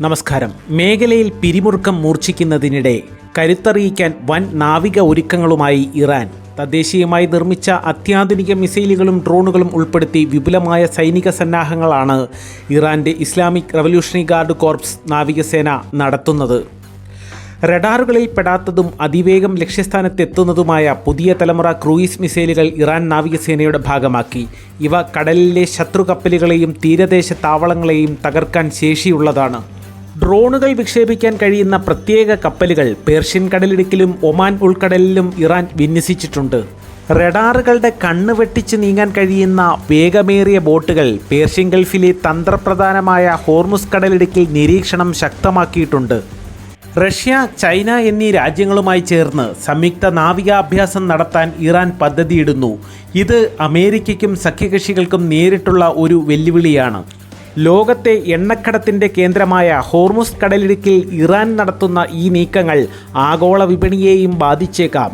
നമസ്കാരം. മേഖലയിൽ പിരിമുറുക്കം മൂർച്ഛിക്കുന്നതിനിടെ കരുത്തറിയിക്കാൻ വൻ നാവിക ഒരുക്കങ്ങളുമായി ഇറാൻ. തദ്ദേശീയമായി നിർമ്മിച്ച അത്യാധുനിക മിസൈലുകളും ഡ്രോണുകളും ഉൾപ്പെടുത്തി വിപുലമായ സൈനിക സന്നാഹങ്ങളാണ് ഇറാന്റെ ഇസ്ലാമിക് റവല്യൂഷണറി ഗാർഡ് കോർപ്സ് നാവികസേന നടത്തുന്നത്. റഡാറുകളിൽ പെടാത്തതും അതിവേഗം ലക്ഷ്യസ്ഥാനത്തെത്തുന്നതുമായ പുതിയ തലമുറ ക്രൂയിസ് മിസൈലുകൾ ഇറാൻ നാവികസേനയുടെ ഭാഗമാക്കി. ഇവ കടലിലെ ശത്രു കപ്പലുകളെയും തീരദേശ താവളങ്ങളെയും തകർക്കാൻ ശേഷിയുള്ളതാണ്. ഡ്രോണുകൾ വിക്ഷേപിക്കാൻ കഴിയുന്ന പ്രത്യേക കപ്പലുകൾ പേർഷ്യൻ കടലിടുക്കിലും ഒമാൻ ഉൾക്കടലിലും ഇറാൻ വിന്യസിച്ചിട്ടുണ്ട്. റഡാറുകളുടെ കണ്ണ് വെട്ടിച്ച് നീങ്ങാൻ കഴിയുന്ന വേഗമേറിയ ബോട്ടുകൾ പേർഷ്യൻ ഗൾഫിലെ തന്ത്രപ്രധാനമായ ഹോർമുസ് കടലിടുക്കിൽ നിരീക്ഷണം ശക്തമാക്കിയിട്ടുണ്ട്. റഷ്യ ചൈന എന്നീ രാജ്യങ്ങളുമായി ചേർന്ന് സംയുക്ത നാവികാഭ്യാസം നടത്താൻ ഇറാൻ പദ്ധതിയിടുന്നു. ഇത് അമേരിക്കയ്ക്കും സഖ്യകക്ഷികൾക്കും നേരിട്ടുള്ള ഒരു വെല്ലുവിളിയാണ്. ലോകത്തെ എണ്ണക്കടത്തിന്റെ കേന്ദ്രമായ ഹോർമുസ് കടലിടുക്കിൽ ഇറാൻ നടത്തുന്ന ഈ നീക്കങ്ങൾ ആഗോള വിപണിയെയും ബാധിച്ചേക്കാം.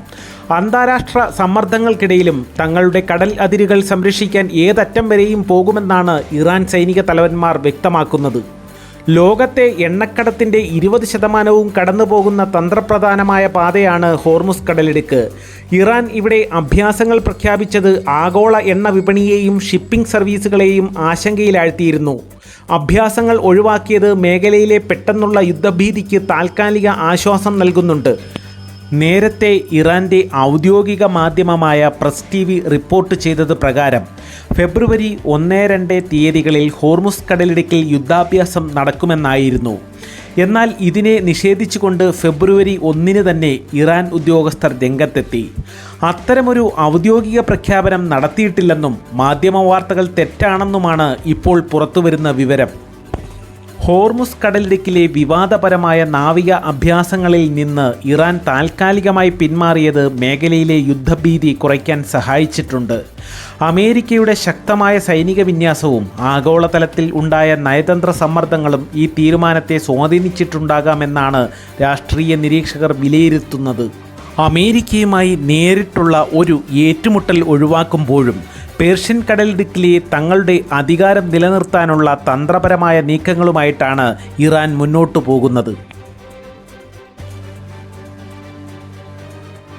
അന്താരാഷ്ട്ര സമ്മർദ്ദങ്ങൾക്കിടയിലും തങ്ങളുടെ കടൽ അതിരുകൾ സംരക്ഷിക്കാൻ ഏതറ്റം വരെയും പോകുമെന്നാണ് ഇറാൻ സൈനിക തലവന്മാർ വ്യക്തമാക്കുന്നത്. ലോകത്തെ എണ്ണക്കടത്തിന്റെ ഇരുപത് ശതമാനവും കടന്നു പോകുന്ന തന്ത്രപ്രധാനമായ പാതയാണ് ഹോർമുസ് കടലിടുക്ക്. ഇറാൻ ഇവിടെ അഭ്യാസങ്ങൾ പ്രഖ്യാപിച്ചത് ആഗോള എണ്ണ വിപണിയെയും ഷിപ്പിംഗ് സർവീസുകളെയും ആശങ്കയിലാഴ്ത്തിയിരുന്നു. അഭ്യാസങ്ങൾ ഒഴിവാക്കിയത് മേഖലയിലെ പെട്ടെന്നുള്ള യുദ്ധഭീതിക്ക് താൽക്കാലിക ആശ്വാസം നൽകുന്നുണ്ട്. നേരത്തെ ഇറാന്റെ ഔദ്യോഗിക മാധ്യമമായ പ്രസ് ടി വി റിപ്പോർട്ട് ചെയ്തത് പ്രകാരം ഫെബ്രുവരി ഒന്ന് രണ്ട് തീയതികളിൽ ഹോർമുസ് കടലിടുക്കിൽ യുദ്ധാഭ്യാസം നടക്കുമെന്നായിരുന്നു. എന്നാൽ ഇതിനെ നിഷേധിച്ചുകൊണ്ട് ഫെബ്രുവരി ഒന്നിന് തന്നെ ഇറാൻ ഉദ്യോഗസ്ഥർ രംഗത്തെത്തി. അത്തരമൊരു ഔദ്യോഗിക പ്രഖ്യാപനം നടത്തിയിട്ടില്ലെന്നും മാധ്യമ വാർത്തകൾ തെറ്റാണെന്നുമാണ് ഇപ്പോൾ പുറത്തുവരുന്ന വിവരം. ഹോർമുസ് കടലിടുക്കിലെ വിവാദപരമായ നാവിക അഭ്യാസങ്ങളിൽ നിന്ന് ഇറാൻ താൽക്കാലികമായി പിന്മാറിയത് മേഖലയിലെ യുദ്ധഭീതി കുറയ്ക്കാൻ സഹായിച്ചിട്ടുണ്ട്. അമേരിക്കയുടെ ശക്തമായ സൈനിക വിന്യാസവും ആഗോളതലത്തിൽ ഉണ്ടായ നയതന്ത്ര സമ്മർദ്ദങ്ങളും ഈ തീരുമാനത്തെ സ്വാധീനിച്ചിട്ടുണ്ടാകാമെന്നാണ് രാഷ്ട്രീയ നിരീക്ഷകർ വിലയിരുത്തുന്നത്. അമേരിക്കയുമായി നേരിട്ടുള്ള ഒരു ഏറ്റുമുട്ടൽ ഒഴിവാക്കുമ്പോഴും പേർഷ്യൻ കടൽ കടലിടുക്കിലെ തങ്ങളുടെ അധികാരം നിലനിർത്താനുള്ള തന്ത്രപരമായ നീക്കങ്ങളുമായിട്ടാണ് ഇറാൻ മുന്നോട്ടു പോകുന്നത്.